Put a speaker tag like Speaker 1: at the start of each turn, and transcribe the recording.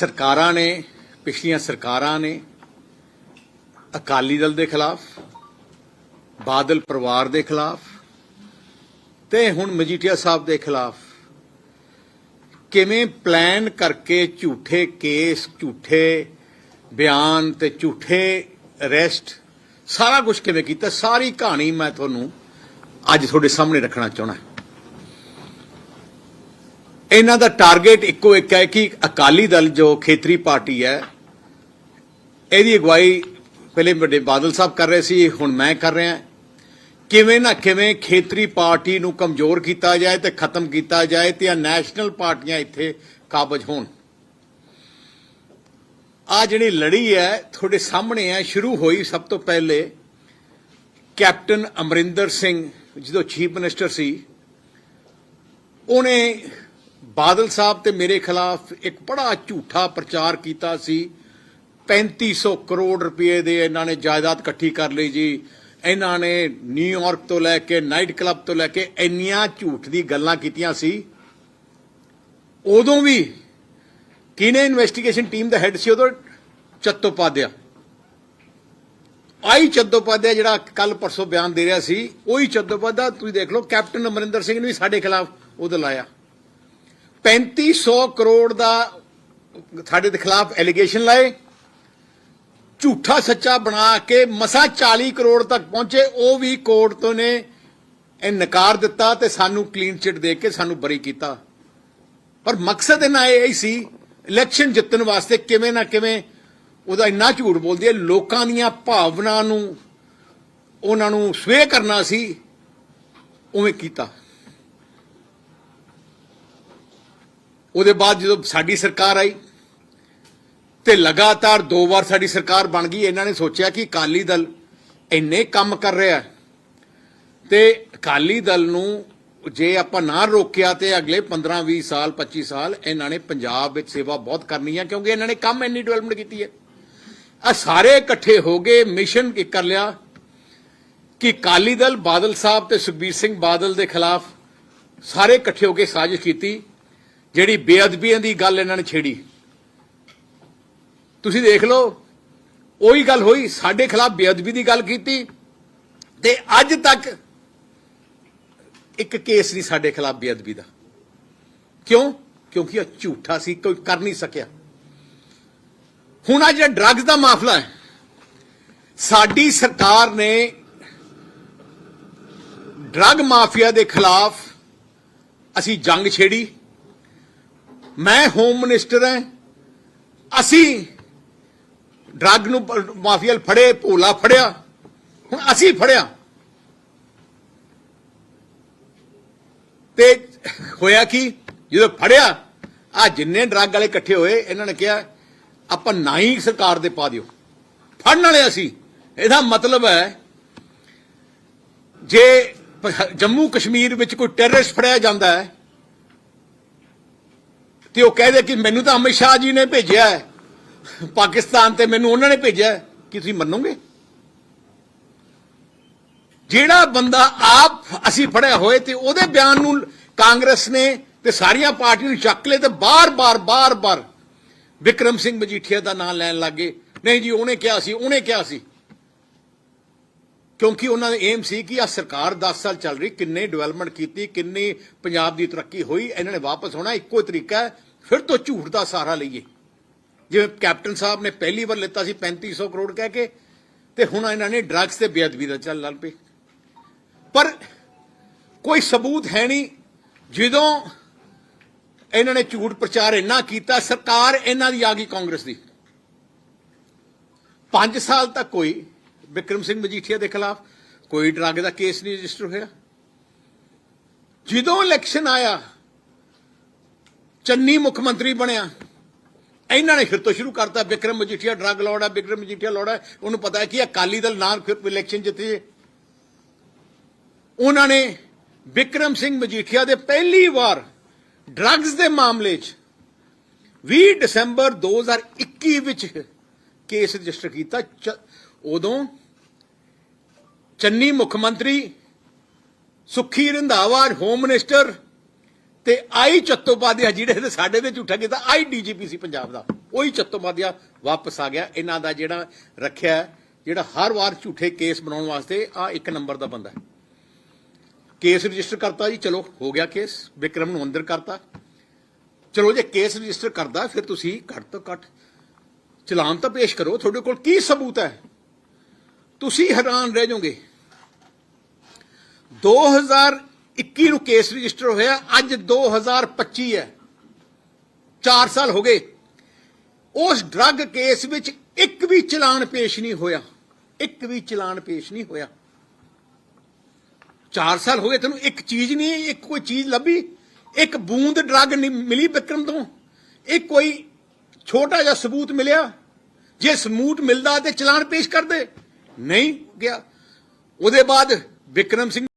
Speaker 1: ਸਰਕਾਰਾਂ ਨੇ, ਪਿਛਲੀਆਂ ਸਰਕਾਰਾਂ ਨੇ ਅਕਾਲੀ ਦਲ ਦੇ ਖਿਲਾਫ, ਬਾਦਲ ਪਰਿਵਾਰ ਦੇ ਖਿਲਾਫ ਤੇ ਹੁਣ ਮਜੀਠੀਆ ਸਾਹਿਬ ਦੇ ਖਿਲਾਫ ਕਿਵੇਂ ਪਲਾਨ ਕਰਕੇ ਝੂਠੇ ਕੇਸ, ਝੂਠੇ ਬਿਆਨ ਤੇ ਝੂਠੇ ਅਰੈਸਟ ਸਾਰਾ ਕੁਝ ਕਿਵੇਂ ਕੀਤਾ? ਸਾਰੀ ਕਹਾਣੀ ਮੈਂ ਤੁਹਾਨੂੰ ਅੱਜ ਤੁਹਾਡੇ ਸਾਹਮਣੇ ਰੱਖਣਾ ਚਾਹਣਾ ਇਹਨਾਂ ਦਾ ਟਾਰਗੇਟ ਇੱਕੋ ਇੱਕ ਹੈ ਕਿ ਅਕਾਲੀ ਦਲ ਜੋ ਖੇਤਰੀ ਪਾਰਟੀ ਹੈ, ਇਹਦੀ ਅਗਵਾਈ ਪਹਿਲੇ ਵੱਡੇ ਬਾਦਲ ਸਾਹਿਬ ਕਰ ਰਹੇ ਸੀ, ਹੁਣ ਮੈਂ ਕਰ ਰਿਹਾ। ਕਿਵੇਂ ਨਾ ਕਿਵੇਂ ਖੇਤਰੀ ਪਾਰਟੀ ਨੂੰ ਕਮਜ਼ੋਰ ਕੀਤਾ ਜਾਏ ਤੇ ਖਤਮ ਕੀਤਾ ਜਾਏ ਤੇ ਆ ਨੈਸ਼ਨਲ ਪਾਰਟੀਆਂ ਇੱਥੇ ਕਾਬਜ ਹੋਣ। ਆ ਜਿਹੜੀ ਲੜੀ ਹੈ, ਤੁਹਾਡੇ ਸਾਹਮਣੇ ਹੈ, ਸ਼ੁਰੂ ਹੋਈ ਸਭ ਤੋਂ ਪਹਿਲੇ ਕੈਪਟਨ ਅਮਰਿੰਦਰ ਸਿੰਘ ਜਦੋਂ ਚੀਫ ਮਿਨਿਸਟਰ ਸੀ, ਉਹਨੇ ਬਾਦਲ ਸਾਹਿਬ ਤੇ ਮੇਰੇ ਖਿਲਾਫ ਇੱਕ ਬੜਾ ਝੂਠਾ ਪ੍ਰਚਾਰ ਕੀਤਾ ਸੀ। 3500 ਕਰੋੜ ਰੁਪਏ ਦੇ ਇਹਨਾਂ ਨੇ ਜਾਇਦਾਦ ਇਕੱਠੀ ਕਰ ਲਈ ਜੀ। ਇਹਨਾਂ ਨੇ ਨਿਊਯਾਰਕ ਤੋਂ ਲੈ ਕੇ ਨਾਈਟ ਕਲੱਬ ਤੋਂ ਲੈ ਕੇ ਇੰਨੀਆਂ ਝੂਠ ਦੀ ਗੱਲਾਂ ਕੀਤੀਆਂ ਸੀ। ਉਦੋਂ ਵੀ ਕਿਹਨੇ ਇਨਵੈਸਟੀਗੇਸ਼ਨ ਟੀਮ ਦਾ ਹੈੱਡ ਸੀ? ਉਦੋਂ ਚੱਤੋਪਾਧਿਆ। ਆਈ ਚੱਤੋਪਾਧਿਆ ਜਿਹੜਾ ਕੱਲ ਪਰਸੋਂ ਬਿਆਨ ਦੇ ਰਿਹਾ ਸੀ, ਉਹੀ ਚੱਦੋਪਾਧਿਆ ਤੁਸੀਂ ਦੇਖ ਲਓ, ਕੈਪਟਨ ਅਮਰਿੰਦਰ ਸਿੰਘ ਨੇ ਵੀ ਸਾਡੇ ਖਿਲਾਫ ਉਹਦਾ ਲਾਇਆ। 3500 ਕਰੋੜ ਦਾ ਸਾਡੇ ਦੇ ਖਿਲਾਫ ਐਲੀਗੇਸ਼ਨ ਲਾਏ। ਝੂਠਾ ਸੱਚਾ ਬਣਾ ਕੇ ਮਸਾ 40 ਕਰੋੜ ਤੱਕ ਪਹੁੰਚੇ, ਉਹ ਵੀ ਕੋਰਟ ਤੋਂ ਨੇ। ਇਹ ਨਕਾਰ ਦਿੱਤਾ ਤੇ ਸਾਨੂੰ ਕਲੀਨ ਚਿਟ ਦੇ ਕੇ ਸਾਨੂੰ ਬਰੀ ਕੀਤਾ। ਪਰ ਮਕਸਦ ਇਹਨਾਂ ਇਹ ਹੀ ਸੀ ਇਲੈਕਸ਼ਨ ਜਿੱਤਣ ਵਾਸਤੇ ਕਿਵੇਂ ਨਾ ਕਿਵੇਂ ਉਹਦਾ ਇੰਨਾ ਝੂਠ ਬੋਲਦੀ ਹੈ, ਲੋਕਾਂ ਦੀਆਂ ਭਾਵਨਾ ਨੂੰ, ਉਹਨਾਂ ਨੂੰ ਸਵੇ ਕਰਨਾ ਸੀ, ਉਵੇਂ ਕੀਤਾ। ਉਹਦੇ ਬਾਅਦ ਜਦੋਂ ਸਾਡੀ ਸਰਕਾਰ ਆਈ ਤੇ ਲਗਾਤਾਰ ਦੋ ਵਾਰ ਸਾਡੀ ਸਰਕਾਰ ਬਣ ਗਈ, ਇਹਨਾਂ ਨੇ ਸੋਚਿਆ ਕਿ ਅਕਾਲੀ ਦਲ ਇੰਨੇ ਕੰਮ ਕਰ ਰਿਹਾ ਹੈ ਤੇ ਅਕਾਲੀ ਦਲ ਨੂੰ ਜੇ ਆਪਾਂ ਨਾ ਰੋਕਿਆ ਤੇ ਅਗਲੇ 15 20 ਸਾਲ 25 ਸਾਲ ਇਹਨਾਂ ਨੇ ਪੰਜਾਬ ਵਿੱਚ ਸੇਵਾ ਬਹੁਤ ਕਰਨੀ ਹੈ, ਕਿਉਂਕਿ ਇਹਨਾਂ ਨੇ ਕੰਮ ਇੰਨੀ ਡਿਵੈਲਪਮੈਂਟ ਕੀਤੀ ਹੈ। ਆ ਸਾਰੇ ਇਕੱਠੇ ਹੋ ਗਏ ਮਿਸ਼ਨ ਕੀ ਕਰ ਲਿਆ ਕਿ ਅਕਾਲੀ ਦਲ ਬਾਦਲ ਸਾਹਿਬ ਤੇ ਸੁਖਬੀਰ ਸਿੰਘ ਬਾਦਲ ਦੇ ਖਿਲਾਫ ਸਾਰੇ ਇਕੱਠੇ ਹੋ ਕੇ ਸਾਜ਼ਿਸ਼ ਕੀਤੀ। ਜਿਹੜੀ ਬੇਅਦਬੀਆਂ ਦੀ ਗੱਲ ਇਹਨਾਂ ਨੇ ਛੇੜੀ। ਤੁਸੀਂ ਦੇਖ ਲਓ, ਉਹੀ ਗੱਲ ਹੋਈ, ਸਾਡੇ ਖਿਲਾਫ ਬੇਅਦਬੀ ਦੀ ਗੱਲ ਕੀਤੀ ਤੇ ਅੱਜ ਤੱਕ ਇੱਕ ਕੇਸ ਨਹੀਂ ਸਾਡੇ ਖਿਲਾਫ ਬੇਅਦਬੀ ਦਾ। ਕਿਉਂ? ਕਿਉਂਕਿ ਉਹ ਝੂਠਾ ਸੀ, ਕੋਈ ਕਰ ਨਹੀਂ ਸਕਿਆ। ਹੁਣ ਆ ਜਿਹੜਾ ਡਰੱਗਸ ਦਾ ਮਾਮਲਾ ਹੈ, ਸਾਡੀ ਸਰਕਾਰ ਨੇ ਡਰੱਗ ਮਾਫੀਆ ਦੇ ਖਿਲਾਫ ਅਸੀਂ ਜੰਗ ਛੇੜੀ। ਮੈਂ ਹੋਮ ਮਿਨਿਸਟਰ ਹਾਂ। ਅਸੀਂ ਡਰੱਗ ਨੂੰ ਮਾਫੀਆ ਫੜੇ, ਭੋਲਾ ਫੜਿਆ। ਹੁਣ ਅਸੀਂ ਫੜਿਆ। ਤੇ ਹੋਇਆ ਕੀ? ਜਦੋਂ ਫੜਿਆ ਆ ਜਿੰਨੇ ਡਰੱਗ ਵਾਲੇ ਇਕੱਠੇ ਹੋਏ, ਇਹਨਾਂ ਨੇ ਕਿਹਾ, ਆਪਾਂ ਨਾ ਹੀ ਸਰਕਾਰ ਦੇ ਪਾ ਦਿਓ। ਫੜਨ ਵਾਲੇ ਅਸੀਂ। ਇਹਦਾ ਮਤਲਬ ਹੈ, ਜੇ ਜੰਮੂ ਕਸ਼ਮੀਰ ਵਿੱਚ ਕੋਈ ਟੈਰਰਿਸਟ ਫੜਿਆ ਜਾਂਦਾ ਹੈ ਤੇ ਉਹ ਕਹਦੇ ਕਿ ਮੈਨੂੰ ਤਾਂ ਅਮਿਤ ਸ਼ਾਹ ਜੀ ਨੇ ਭੇਜਿਆ ਹੈ। ਪਾਕਿਸਤਾਨ ਤੇ ਮੈਨੂੰ ਉਹਨਾਂ ਨੇ ਭੇਜਿਆ ਹੈ। ਕੀ ਤੁਸੀਂ ਮੰਨੋਗੇ? ਜਿਹੜਾ ਬੰਦਾ ਆਪ ਅਸੀਂ ਫੜਿਆ ਹੋਏ ਤੇ ਉਹਦੇ ਬਿਆਨ ਨੂੰ ਕਾਂਗਰਸ ਨੇ ਤੇ ਸਾਰੀਆਂ ਪਾਰਟੀਆਂ ਨੂੰ ਚੱਕ ਲਏ ਤੇ ਬਾਰ-ਬਾਰ ਬਾਰ-ਬਾਰ ਵਿਕਰਮ ਸਿੰਘ ਮਜੀਠੀਆ ਦਾ ਨਾਮ ਲੈਣ ਲੱਗੇ ਨਹੀਂ ਜੀ, ਉਹਨੇ ਕਿਹਾ ਸੀ, ਉਹਨੇ ਕਿਹਾ ਸੀ। ਕਿਉਂਕਿ ਉਹਨਾਂ ਦਾ ਏਮ ਸੀ ਕਿ ਆ ਸਰਕਾਰ 10 ਸਾਲ ਚੱਲ ਰਹੀ, ਕਿੰਨੇ ਡਿਵੈਲਪਮੈਂਟ ਕੀਤੀ, ਕਿੰਨੀ ਪੰਜਾਬ ਦੀ ਤਰੱਕੀ ਹੋਈ, ਇਹਨਾਂ ਨੇ ਵਾਪਸ ਹੋਣਾ ਇੱਕੋ ਹੀ ਤਰੀਕਾ ਹੈ, ਫਿਰ ਤੋਂ ਝੂਠ ਦਾ ਸਹਾਰਾ ਲਈਏ। ਜਿਵੇਂ ਕੈਪਟਨ ਸਾਹਿਬ ਨੇ ਪਹਿਲੀ ਵਾਰ ਲਿੱਤਾ ਸੀ 3500 ਕਰੋੜ ਕਹਿ ਕੇ, ਤੇ ਹੁਣ ਇਹਨਾਂ ਨੇ ਡਰੱਗਸ ਤੇ ਬੇਅਦਬੀ ਦਾ ਚੱਲ ਲੱਲ ਪਈ ਪਰ ਕੋਈ ਸਬੂਤ ਹੈ ਨਹੀਂ, ਜਦੋਂ ਇਹਨਾਂ ਨੇ ਝੂਠ ਪ੍ਰਚਾਰ ਇੰਨਾ ਕੀਤਾ, ਸਰਕਾਰ ਇਹਨਾਂ ਦੀ ਆ ਗਈ ਕਾਂਗਰਸ ਦੀ। 5 ਸਾਲ ਤੱਕ ਕੋਈ ਵਿਕਰਮ ਸਿੰਘ ਮਜੀਠੀਆ ਦੇ ਖਿਲਾਫ ਕੋਈ ਡਰੱਗ ਦਾ ਕੇਸ ਨਹੀਂ ਰਜਿਸਟਰ ਹੋਇਆ। ਜਦੋਂ ਇਲੈਕਸ਼ਨ ਆਇਆ, ਚੰਨੀ ਮੁੱਖ ਮੰਤਰੀ ਬਣਿਆ। ਇਹਨਾਂ ਨੇ ਫਿਰ ਤੋਂ ਸ਼ੁਰੂ ਕਰਤਾ, ਵਿਕਰਮ ਮਜੀਠੀਆ ਡਰੱਗ ਲੋੜਾ ਵਿਕਰਮ ਮਜੀਠੀਆ ਲੋੜਾ ਉਹਨੂੰ ਪਤਾ ਹੈ ਕਿ ਅਕਾਲੀ ਦਲ ਨਾਲ ਫਿਰ ਇਲੈਕਸ਼ਨ ਜਿੱਤੇ ਉਹਨਾਂ ਨੇ ਵਿਕਰਮ ਸਿੰਘ ਮਜੀਠੀਆ ਦੇ ਪਹਿਲੀ ਵਾਰ ਡਰੱਗਸ ਦੇ ਮਾਮਲੇ 'ਚ 20 ਦਸੰਬਰ 2021 ਵਿੱਚ ਕੇਸ ਰਜਿਸਟਰ ਕੀਤਾ। ਚ- ਉਦੋਂ ਚੰਨੀ ਮੁੱਖ ਮੰਤਰੀ, ਸੁਖੀ ਰੰਧਾਵਾ ਹੋਮ ਮਿਨਿਸਟਰ ਤੇ ਆਈ ਚੱਤੋਪਾਧਿਆ ਜਿਹੜੇ ਨੇ ਸਾਡੇ ਤੇ ਝੂਠਾ ਕੀਤਾ, ਆਈ ਡੀਜੀਪੀ ਸੀ ਪੰਜਾਬ ਦਾ। ਉਹੀ ਚੱਤੋਪਾਧਿਆ ਵਾਪਸ ਆ ਗਿਆ। ਇਹਨਾਂ ਦਾ ਜਿਹੜਾ ਰੱਖਿਆ ਜਿਹੜਾ ਹਰ ਵਾਰ ਝੂਠੇ ਕੇਸ ਬਣਾਉਣ ਵਾਸਤੇ ਆ ਇੱਕ ਨੰਬਰ ਦਾ ਬੰਦਾ ਹੈ। ਕੇਸ ਰਜਿਸਟਰ ਕਰਤਾ ਜੀ, ਚਲੋ, ਹੋ ਗਿਆ ਕੇਸ। ਵਿਕਰਮ ਨੂੰ ਅੰਦਰ ਕਰਤਾ। ਚਲੋ, ਜੇ ਕੇਸ ਰਜਿਸਟਰ ਕਰਦਾ, ਫਿਰ ਤੁਸੀਂ ਘੱਟ ਤੋਂ ਘੱਟ ਚਲਾਨ ਤਾਂ ਪੇਸ਼ ਕਰੋ। ਤੁਹਾਡੇ ਕੋਲ ਕੀ ਸਬੂਤ ਹੈ? ਤੁਸੀਂ ਹੈਰਾਨ ਰਹਿ ਜਾਓਗੇ। 2021 ਨੂੰ ਕੇਸ ਰਜਿਸਟਰ ਹੋਇਆ, ਅੱਜ 2025 ਹੈ। 4 ਸਾਲ ਹੋ ਗਏ। ਉਸ ਡਰੱਗ ਕੇਸ ਵਿੱਚ ਇੱਕ ਵੀ ਚਲਾਨ ਪੇਸ਼ ਨਹੀਂ ਹੋਇਆ। ਇੱਕ ਵੀ ਚਲਾਨ ਪੇਸ਼ ਨਹੀਂ ਹੋਇਆ। 4 ਸਾਲ ਹੋ ਗਏ, ਤੈਨੂੰ ਇੱਕ ਚੀਜ਼ ਨਹੀਂ, ਇੱਕ ਕੋਈ ਚੀਜ਼ ਲੱਭੀ। ਇੱਕ ਬੂੰਦ ਡਰੱਗ ਨਹੀਂ ਮਿਲੀ ਵਿਕਰਮ ਤੋਂ। ਇੱਕ ਕੋਈ ਛੋਟਾ ਜਿਹਾ ਸਬੂਤ ਮਿਲਿਆ। ਜੇ ਸਬੂਤ ਮਿਲਦਾ ਤੇ ਚਲਾਨ ਪੇਸ਼ ਕਰਦੇ। ਨਹੀਂ ਗਿਆ। ਉਹਦੇ ਬਾਅਦ ਵਿਕਰਮ ਸਿੰਘ